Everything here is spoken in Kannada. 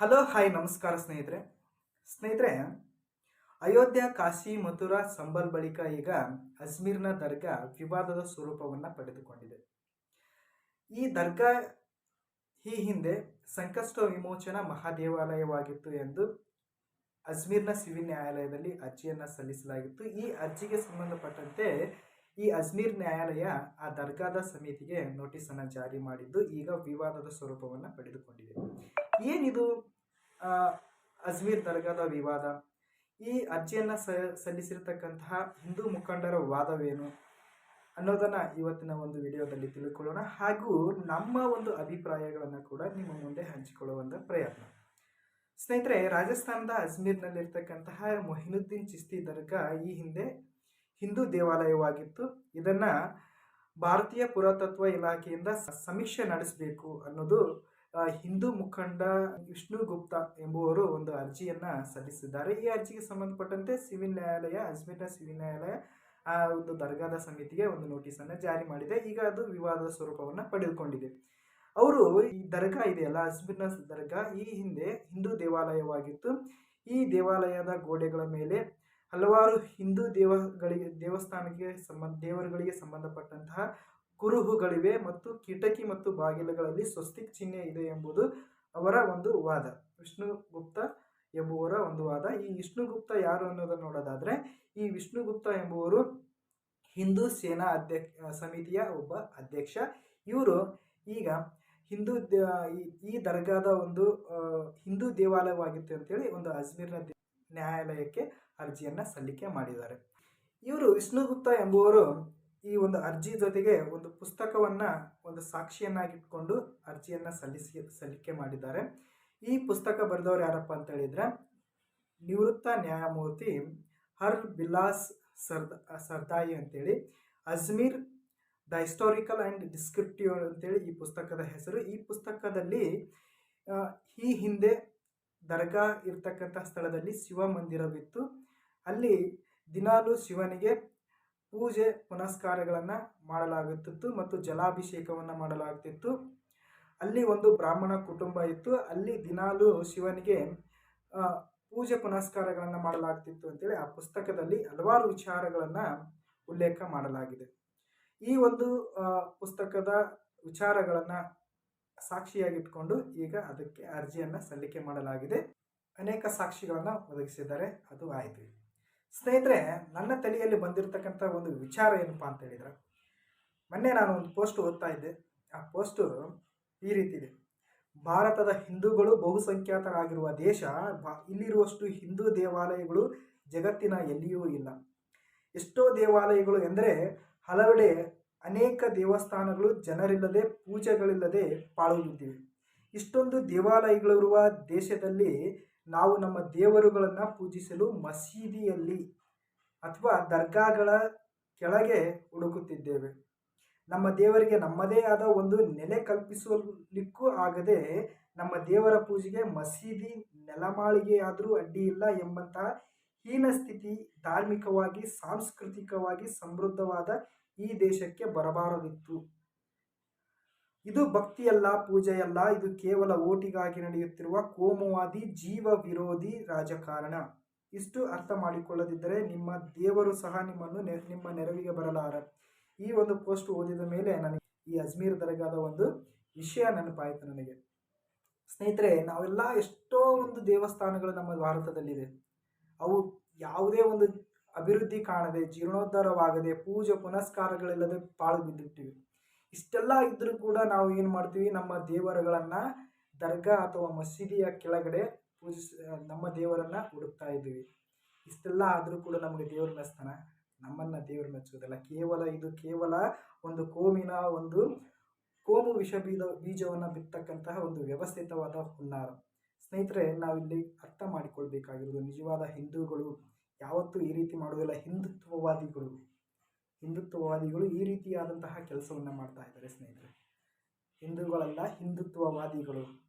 ಹಲೋ, ಹಾಯ್, ನಮಸ್ಕಾರ ಸ್ನೇಹಿತರೆ. ಸ್ನೇಹಿತರೆ, ಅಯೋಧ್ಯ, ಕಾಶಿ, ಮಥುರಾ, ಸಂಬಲ್ ಬಳಿಕ ಈಗ ಅಜ್ಮೀರ್ನ ದರ್ಗಾ ವಿವಾದದ ಸ್ವರೂಪವನ್ನು ಪಡೆದುಕೊಂಡಿದೆ. ಈ ದರ್ಗಾ ಈ ಹಿಂದೆ ಸಂಕಷ್ಟ ವಿಮೋಚನಾ ಮಹಾದೇವಾಲಯವಾಗಿತ್ತು ಎಂದು ಅಜ್ಮೀರ್ನ ಸಿವಿಲ್ ನ್ಯಾಯಾಲಯದಲ್ಲಿ ಅರ್ಜಿಯನ್ನು ಸಲ್ಲಿಸಲಾಗಿತ್ತು. ಈ ಅರ್ಜಿಗೆ ಸಂಬಂಧಪಟ್ಟಂತೆ ಈ ಅಜ್ಮೀರ್ ನ್ಯಾಯಾಲಯ ಆ ದರ್ಗಾದ ಸಮಿತಿಗೆ ನೋಟಿಸನ್ನು ಜಾರಿ ಮಾಡಿದ್ದು ಈಗ ವಿವಾದದ ಸ್ವರೂಪವನ್ನು ಪಡೆದುಕೊಂಡಿದೆ. ಏನಿದು? ಅಜ್ಮೀರ್ ದರ್ಗಾದ ವಿವಾದ. ಈ ಅರ್ಜಿಯನ್ನು ಸ, ಸಲ್ಲಿಸಿರ್ತಕ್ಕಂತಹ ಹಿಂದೂ ಮುಖಂಡರ ವಾದವೇನು ಅನ್ನೋದನ್ನು ಇವತ್ತಿನ ಒಂದು ವಿಡಿಯೋದಲ್ಲಿ ತಿಳ್ಕೊಳ್ಳೋಣ. ಹಾಗೂ ನಮ್ಮ ಒಂದು ಅಭಿಪ್ರಾಯಗಳನ್ನು ಕೂಡ ನಿಮ್ಮ ಮುಂದೆ ಹಂಚಿಕೊಳ್ಳುವಂಥ ಪ್ರಯತ್ನ. ಸ್ನೇಹಿತರೆ, ರಾಜಸ್ಥಾನದ ಅಜ್ಮೀರ್ನಲ್ಲಿರ್ತಕ್ಕಂತಹ ಮೊಹಿನುದ್ದೀನ್ ಚಿಸ್ತಿ ದರ್ಗಾ ಈ ಹಿಂದೆ ಹಿಂದೂ ದೇವಾಲಯವಾಗಿತ್ತು. ಇದನ್ನು ಭಾರತೀಯ ಪುರಾತತ್ವ ಇಲಾಖೆಯಿಂದ ಸಮೀಕ್ಷೆ ನಡೆಸಬೇಕು ಅನ್ನೋದು ಹಿಂದೂ ಮುಖಂಡ ವಿಷ್ಣು ಗುಪ್ತಾ ಎಂಬುವರು ಒಂದು ಅರ್ಜಿಯನ್ನು ಸಲ್ಲಿಸಿದ್ದಾರೆ. ಈ ಅರ್ಜಿಗೆ ಸಂಬಂಧಪಟ್ಟಂತೆ ಸಿವಿಲ್ ನ್ಯಾಯಾಲಯ, ಅಜ್ಮೀರ್ನ ಸಿವಿಲ್ ನ್ಯಾಯಾಲಯ, ಆ, ಒಂದು ದರ್ಗಾದ ಸಮಿತಿಗೆ ಒಂದು ನೋಟಿಸನ್ನು ಜಾರಿ ಮಾಡಿದೆ. ಈಗ ಅದು ವಿವಾದದ ಸ್ವರೂಪವನ್ನು ಪಡೆದುಕೊಂಡಿದೆ. ಅವರು ಈ ದರ್ಗಾ ಇದೆಯಲ್ಲ, ಅಜ್ಮೀರ್ನ ದರ್ಗಾ, ಈ ಹಿಂದೆ ಹಿಂದೂ ದೇವಾಲಯವಾಗಿತ್ತು. ಈ ದೇವಾಲಯದ ಗೋಡೆಗಳ ಮೇಲೆ ಹಲವಾರು ಹಿಂದೂ ದೇವಗಳಿಗೆ, ದೇವಸ್ಥಾನಕ್ಕೆ ಸಂಬಂಧ, ದೇವರುಗಳಿಗೆ ಸಂಬಂಧಪಟ್ಟಂತಹ ಕುರುಹುಗಳಿವೆ ಮತ್ತು ಕಿಟಕಿ ಮತ್ತು ಬಾಗಿಲುಗಳಲ್ಲಿ ಸ್ವಸ್ತಿಕ್ ಚಿಹ್ನೆ ಇದೆ ಎಂಬುದು ಅವರ ಒಂದು ವಾದ. ವಿಷ್ಣುಗುಪ್ತ ಎಂಬುವರ ಒಂದು ವಾದ. ಈ ವಿಷ್ಣುಗುಪ್ತ ಯಾರು ಅನ್ನೋದನ್ನು ನೋಡೋದಾದ್ರೆ, ಈ ವಿಷ್ಣುಗುಪ್ತ ಎಂಬುವರು ಹಿಂದೂ ಸೇನಾ ಅಧ್ಯಕ್ಷ ಸಮಿತಿಯ ಒಬ್ಬ ಅಧ್ಯಕ್ಷ. ಇವರು ಈಗ ಹಿಂದೂ ಈ- ದರ್ಗಾದ ಒಂದು ಹಿಂದೂ ದೇವಾಲಯವಾಗಿತ್ತು ಅಂತೇಳಿ ಒಂದು ಅಜ್ಮೀರ್ನ ನ್ಯಾಯಾಲಯಕ್ಕೆ ಅರ್ಜಿಯನ್ನು ಸಲ್ಲಿಕೆ ಮಾಡಿದ್ದಾರೆ. ಇವರು ವಿಷ್ಣುಗುಪ್ತ ಎಂಬುವರು ಈ ಒಂದು ಅರ್ಜಿ ಜೊತೆಗೆ ಒಂದು ಪುಸ್ತಕವನ್ನು, ಒಂದು ಸಾಕ್ಷಿಯನ್ನಾಗಿಟ್ಕೊಂಡು ಅರ್ಜಿಯನ್ನು ಸಲ್ಲಿಸಿ, ಸಲ್ಲಿಕೆ ಮಾಡಿದ್ದಾರೆ. ಈ ಪುಸ್ತಕ ಬರೆದವರು ಯಾರಪ್ಪ ಅಂತ ಹೇಳಿದ್ರೆ, ನಿವೃತ್ತ ನ್ಯಾಯಮೂರ್ತಿ ಹರ್ ಬಿಲಾಸ್ ಸರ್ದ, ಸರ್ದಾಯಿ ಅಂತೇಳಿ, Ajmer the historical and descriptive ಅಂತೇಳಿ ಈ ಪುಸ್ತಕದ ಹೆಸರು. ಈ ಪುಸ್ತಕದಲ್ಲಿ ಈ ಹಿಂದೆ ದರ್ಗಾ ಇರ್ತಕ್ಕಂಥ ಸ್ಥಳದಲ್ಲಿ ಶಿವ ಮಂದಿರವಿತ್ತು. ಅಲ್ಲಿ ದಿನಾಲು ಶಿವನಿಗೆ ಪೂಜೆ ಪುನಸ್ಕಾರಗಳನ್ನು ಮಾಡಲಾಗುತ್ತಿತ್ತು ಮತ್ತು ಜಲಾಭಿಷೇಕವನ್ನು ಮಾಡಲಾಗುತ್ತಿತ್ತು. ಅಲ್ಲಿ ಒಂದು ಬ್ರಾಹ್ಮಣ ಕುಟುಂಬ ಇತ್ತು. ಅಲ್ಲಿ ದಿನಾಲು ಶಿವನಿಗೆ ಪೂಜೆ ಪುನಸ್ಕಾರಗಳನ್ನು ಮಾಡಲಾಗ್ತಿತ್ತು ಅಂತೇಳಿ ಆ ಪುಸ್ತಕದಲ್ಲಿ ಹಲವಾರು ವಿಚಾರಗಳನ್ನು ಉಲ್ಲೇಖ ಮಾಡಲಾಗಿದೆ. ಈ ಒಂದು ಪುಸ್ತಕದ ವಿಚಾರಗಳನ್ನು ಸಾಕ್ಷಿಯಾಗಿಟ್ಕೊಂಡು ಈಗ ಅದಕ್ಕೆ ಅರ್ಜಿಯನ್ನು ಸಲ್ಲಿಕೆ ಮಾಡಲಾಗಿದೆ. ಅನೇಕ ಸಾಕ್ಷಿಗಳನ್ನು ಒದಗಿಸಿದ್ದಾರೆ. ಅದು ಆಯಿತು. ಸ್ನೇಹಿತರೆ, ನನ್ನ ತಲೆಯಲ್ಲಿ ಬಂದಿರತಕ್ಕಂಥ ಒಂದು ವಿಚಾರ ಏನಪ್ಪ ಅಂತ ಹೇಳಿದ್ರೆ, ಮೊನ್ನೆ ನಾನು ಒಂದು ಪೋಸ್ಟ್ ಓದ್ತಾ ಇದ್ದೆ. ಆ ಪೋಸ್ಟು ಈ ರೀತಿ ಇದೆ. ಭಾರತದ ಹಿಂದೂಗಳು ಬಹುಸಂಖ್ಯಾತರಾಗಿರುವ ದೇಶ ಇಲ್ಲಿರುವಷ್ಟು ಹಿಂದೂ ದೇವಾಲಯಗಳು ಜಗತ್ತಿನ ಎಲ್ಲಿಯೂ ಇಲ್ಲ. ಎಷ್ಟೋ ದೇವಾಲಯಗಳು ಎಂದರೆ, ಹಲವೆಡೆ ಅನೇಕ ದೇವಸ್ಥಾನಗಳು ಜನರಿಲ್ಲದೆ, ಪೂಜೆಗಳಿಲ್ಲದೆ ಪಾಳು ಇಷ್ಟೊಂದು ದೇವಾಲಯಗಳಿರುವ ದೇಶದಲ್ಲಿ ನಾವು ನಮ್ಮ ದೇವರುಗಳನ್ನು ಪೂಜಿಸಲು ಮಸೀದಿಯಲ್ಲಿ ಅಥವಾ ದರ್ಗಾಗಳ ಕೆಳಗೆ ಹುಡುಕುತ್ತಿದ್ದೇವೆ. ನಮ್ಮ ದೇವರಿಗೆ ನಮ್ಮದೇ ಆದ ಒಂದು ನೆಲೆ ಕಲ್ಪಿಸಲಿಕ್ಕೂ ಆಗದೆ ನಮ್ಮ ದೇವರ ಪೂಜೆಗೆ ಮಸೀದಿ ನೆಲಮಾಳಿಗೆಯಾದರೂ ಅಡ್ಡಿ ಇಲ್ಲ ಎಂಬಂತಹ ಹೀನ ಸ್ಥಿತಿ ಧಾರ್ಮಿಕವಾಗಿ, ಸಾಂಸ್ಕೃತಿಕವಾಗಿ ಸಮೃದ್ಧವಾದ ಈ ದೇಶಕ್ಕೆ ಬರಬಾರದಿತ್ತು. ಇದು ಭಕ್ತಿಯಲ್ಲ, ಪೂಜೆಯಲ್ಲ, ಇದು ಕೇವಲ ಓಟಿಗಾಗಿ ನಡೆಯುತ್ತಿರುವ ಕೋಮುವಾದಿ, ಜೀವ ವಿರೋಧಿ ರಾಜಕಾರಣ. ಇಷ್ಟು ಅರ್ಥ ಮಾಡಿಕೊಳ್ಳದಿದ್ದರೆ ನಿಮ್ಮ ದೇವರು ಸಹ ನಿಮ್ಮನ್ನು ನೆ- ನಿಮ್ಮ ನೆರವಿಗೆ ಬರಲಾರ. ಈ ಒಂದು ಪೋಸ್ಟ್ ಓದಿದ ಮೇಲೆ ನನಗೆ ಈ ಅಜ್ಮೀರ್ ದರ್ಗಾದ ಒಂದು ವಿಷಯ ನೆನಪಾಯಿತು ನನಗೆ. ಸ್ನೇಹಿತರೆ, ನಾವೆಲ್ಲ ಎಷ್ಟೋ ಒಂದು ದೇವಸ್ಥಾನಗಳು ನಮ್ಮ ಭಾರತದಲ್ಲಿದೆ. ಅವು ಯಾವುದೇ ಒಂದು ಅಭಿವೃದ್ಧಿ ಕಾಣದೆ, ಜೀರ್ಣೋದ್ಧಾರವಾಗದೆ, ಪೂಜೆ ಪುನಸ್ಕಾರಗಳಿಲ್ಲದೆ ಪಾಳು ಬಿದ್ದುಬಿಟ್ಟಿವೆ. ಇಷ್ಟೆಲ್ಲ ಇದ್ದರೂ ಕೂಡ ನಾವು ಏನು ಮಾಡ್ತೀವಿ, ನಮ್ಮ ದೇವರುಗಳನ್ನು ದರ್ಗಾ ಅಥವಾ ಮಸೀದಿಯ ಕೆಳಗಡೆ ಪೂಜಿಸ, ನಮ್ಮ ದೇವರನ್ನು ಹುಡುಕ್ತಾ ಇದ್ದೀವಿ. ಇಷ್ಟೆಲ್ಲ ಆದರೂ ಕೂಡ ನಮಗೆ ದೇವ್ರ ಮೆಚ್ತಾನ, ನಮ್ಮನ್ನು ದೇವ್ರ ಮೆಚ್ಚುವುದಿಲ್ಲ. ಕೇವಲ ಇದು ಕೇವಲ ಒಂದು ಕೋಮಿನ ಒಂದು ಕೋಮು ವಿಷ ಬೀಜ, ಬೀಜವನ್ನು ಬಿತ್ತಕ್ಕಂತಹ ಒಂದು ವ್ಯವಸ್ಥಿತವಾದ ಹುನ್ನಾರ. ಸ್ನೇಹಿತರೆ, ನಾವಿಲ್ಲಿ ಅರ್ಥ ಮಾಡಿಕೊಳ್ಬೇಕಾಗಿರೋದು ನಿಜವಾದ ಹಿಂದೂಗಳು ಯಾವತ್ತೂ ಈ ರೀತಿ ಮಾಡುವುದಿಲ್ಲ. ಹಿಂದುತ್ವವಾದಿಗಳು. ಹಿಂದುತ್ವವಾದಿಗಳು ಈ ರೀತಿಯಾದಂತಹ ಕೆಲಸವನ್ನು ಮಾಡ್ತಾ ಇದ್ದಾರೆ ಸ್ನೇಹಿತರೆ. ಹಿಂದೂಗಳಲ್ಲ ಹಿಂದುತ್ವವಾದಿಗಳು.